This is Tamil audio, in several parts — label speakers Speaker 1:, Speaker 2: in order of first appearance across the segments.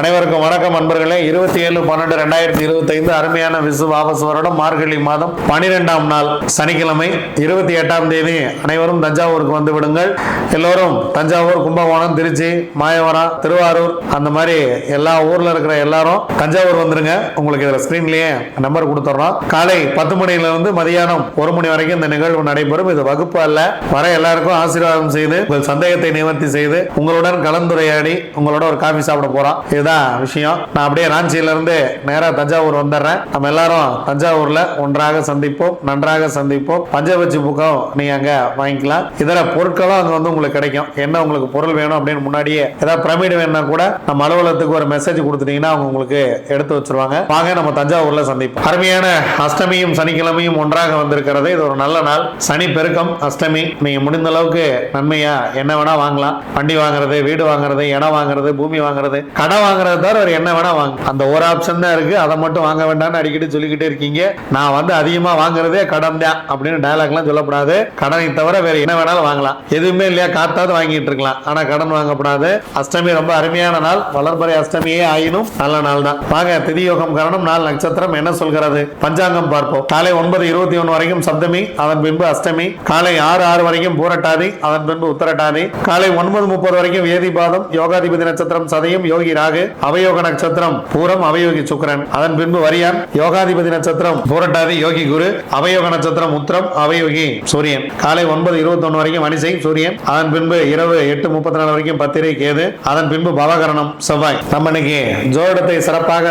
Speaker 1: அனைவருக்கும் வணக்கம் அன்பர்களே இருபத்தி ஏழு பன்னெண்டு ரெண்டாயிரத்தி இருபத்தைந்து அருமையான விசு வாபஸ் வருடம் மார்கழி மாதம் பனிரெண்டாம் நாள் சனிக்கிழமை இருபத்தி எட்டாம் தேதி அனைவரும் தஞ்சாவூருக்கு வந்து விடுங்கள். எல்லோரும் தஞ்சாவூர் கும்பகோணம் திருச்சி மாயவரம் திருவாரூர் அந்த மாதிரி எல்லா ஊர்ல இருக்கிற எல்லாரும் தஞ்சாவூர் வந்துருங்க. உங்களுக்கு இதில் ஸ்கிரீன்லயே நம்பர் கொடுத்துட்றோம் காலை பத்து மணில இருந்து மதியானம் ஒரு மணி வரைக்கும் இந்த நிகழ்வு நடைபெறும். இது வகுப்பு அல்ல. வர எல்லாருக்கும் ஆசீர்வாதம் செய்து உங்கள் சந்தேகத்தை நிவர்த்தி செய்து உங்களுடன் கலந்துரையாடி உங்களோட ஒரு காஃபி சாப்பிட போறோம். இதுதான் விஷயம். நான் அப்படியே ராஞ்சியில இருந்து நேரா தஞ்சாவூர் வந்துடுறேன். நம்ம எல்லாரும் தஞ்சாவூர்ல ஒன்றாக சந்திப்போம் நன்றாக சந்திப்போம். பஞ்சபட்சி புக்கம் நீங்க அங்க வாங்கிக்கலாம். இதர பொருட்களும் அங்க வந்து உங்களுக்கு கிடைக்கும். என்ன உங்களுக்கு பொருள் வேணும் அப்படின்னு முன்னாடியே ஏதாவது பிரமிடு வேணும்னா கூட நம்ம அலுவலகத்துக்கு ஒரு மெசேஜ் கொடுத்துட்டீங்கன்னா அவங்க உங்களுக்கு எடுத்து வச்சிருவாங்க. வாங்க நம்ம தஞ்சாவூர்ல சந்திப்போம். அருமையான அஷ்டமியும் சனிக்கிழமையும் ஒன்றாக வந்திருக்கிறது. இது ஒரு நல்ல நாள். சனி பெருக்கம் அஷ்டமி. நீங்க முடிந்த அளவுக்கு நன்மையா என்ன வேணா வாங்கலாம். வண்டி வாங்குறது வீடு வாங்குறது இடம் வாங்குறது பூமி வாங்குறது கடை வாங்குறத தவிர ஒரு என்ன வேணா வாங்க. அந்த ஒரு ஆப்ஷன் தான் இருக்கு. அதை மட்டும் வாங்க வேண்டாம்னு அடிக்கடி சொல்லிக்கிட்டே இருக்கீங்க. நான் வந்து அதிகமா வாங்குறதே கடன் தான் அப்படின்னு டயலாக்லாம் சொல்லப்படாது. கடனை தவிர வேற என்ன வேணாலும் வாங்கலாம். எதுவுமே இல்லையா? காத்தாவது வாங்கிட்டு இருக்கலாம். ஆனா கடன் வாங்கப்படாது. அஷ்டமி ரொம்ப அருமையான நாள். வளர்பறை அஷ்டமியே ஆயினும் நல்ல நாள் தான். வாங்க திதி யோகம் காரணம் நாள் நட்சத்திரம் என்ன சொல்கிறது? பஞ்சாங்கம் பார்ப்போம். காலை ஒன்பது இருபத்தி ஒன்று வரைக்கும் சப்தமி அதன் பின்பு அஷ்டமி. காலை ஆறு ஆறு வரைக்கும் பூரட்டாதி அதன் பின்பு உத்தரட்டாதி. காலை ஒன்பது முப்பது வரைக்கும் வேதிபாதம் யோகாதிபதி நட்சத்திரம் சதயம் யோகி ராகு. அவயோக நட்சத்திரம் பூரம் அவயோகி சுக்கரன். அதன் பின்பு வரியான் யோகாதிபதி நட்சத்திரம் பூரட்டாதி யோகி குரு அவயோக நட்சத்திரம் உத்திரம் அவயோகி சூரியன். காலை ஒன்பது இருபத்தி ஒன்று வரைக்கும் மணிசை சூரியன். அதன் பின்பு இரவு எட்டு முப்பத்தி நாலு வரைக்கும் பத்திரை கேது. அதன் பின்பு பவகரணம் செவ்வாய். நம்ம இன்னைக்கு ஜோடத்தை சிறப்பாக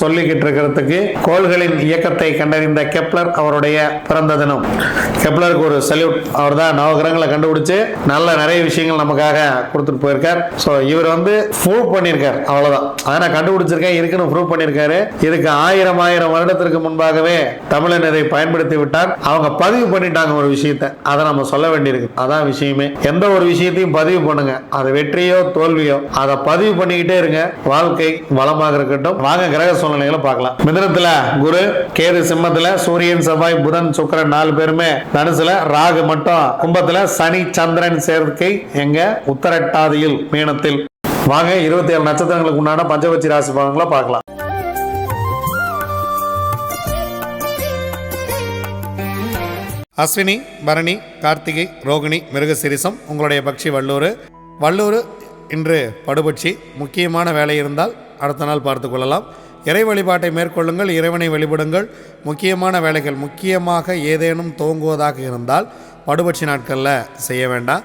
Speaker 1: சொல்லிக்கிட்டு இருக்கிறதுக்கு கோள்களின் இயக்கத்தை கண்டறிந்த கெப்லர் அவருடைய பிறந்த தினம். கெப்லருக்கு ஒரு சல்யூட் அவர் தான் நவகிரகங்களை கண்டுபிடிச்சு நல்ல நிறைய விஷயங்கள் நமக்காக கொடுத்துட்டு போயிருக்கார். ஸோ இவர் வந்து ப்ரூவ் பண்ணியிருக்கார். அவ்வளவுதான். அதை நான் கண்டுபிடிச்சிருக்கேன் இருக்குன்னு ப்ரூவ் பண்ணியிருக்காரு. இதுக்கு ஆயிரம் ஆயிரம் வருடத்திற்கு முன்பாகவே தமிழன் இதை பயன்படுத்தி விட்டார் அவங்க பதிவு பண்ணிட்டாங்க ஒரு விஷயத்த. அதை நம்ம சொல்ல வேண்டியிருக்கு. அதான் விஷயமே. எந்த ஒரு விஷயத்தையும் பதிவு பண்ணுங்க. அது வெற்றியோ தோல்வியோ அதை பதிவு பண்ணிக்கிட்டே இருங்க. வாழ்க்கை வளமாக இருக்கட்டும். வாங்க கிரக சூழ்நிலைகளை பார்க்கலாம். மிதனத்துல குரு கேது சிம்மத்துல சூரியன் செவ்வாய் புதன் சுக்கிரன் நாலு பேருமே. தனுசுல ராகு மட்டும். கும்பத்துல சனி சந்திரன் சேர்க்கை எங்க? உத்தரட்டாதியில் மீனத்தில். வாங்க இருபத்தி ஏழு நட்சத்திரங்களுக்கு உண்டான பஞ்சவச்சி ராசி பலன்களை பார்க்கலாம். அஸ்வினி பரணி கார்த்திகை ரோகிணி மிருகசிரிசம் உங்களுடைய பக்ஷி வள்ளூர் வள்ளூர் இன்று படுபட்சி முக்கியமான வேலை இருந்தால் அடுத்த நாள் பார்த்து கொள்ளலாம். இறை வழிபாட்டை மேற்கொள்ளுங்கள் இறைவனை வழிபடுங்கள். முக்கியமான வேலைகள் முக்கியமாக ஏதேனும் துவங்குவதாக இருந்தால் படுபட்சி நாட்களில் செய்ய வேண்டாம்.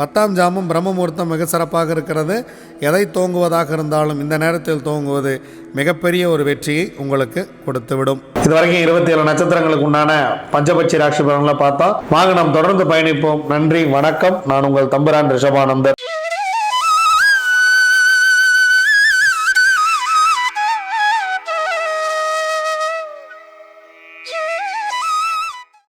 Speaker 1: பத்தாம் ஜாமம் பிரம்ம முகூர்த்தம் மிக சிறப்பாக இருக்கிறது. எதை தோங்குவதாக இருந்தாலும் இந்த நேரத்தில் தோங்குவது மிகப்பெரிய ஒரு வெற்றியை உங்களுக்கு கொடுத்துவிடும். இதுவரைக்கும் இருபத்தி ஏழு நட்சத்திரங்களுக்கு உண்டான பஞ்சபட்சி ராசி பலன்களை பார்த்தா வாங்க நாம் தொடர்ந்து பயணிப்போம். நன்றி வணக்கம். நான் உங்கள் தம்புரான் ரிஷபானந்தர்.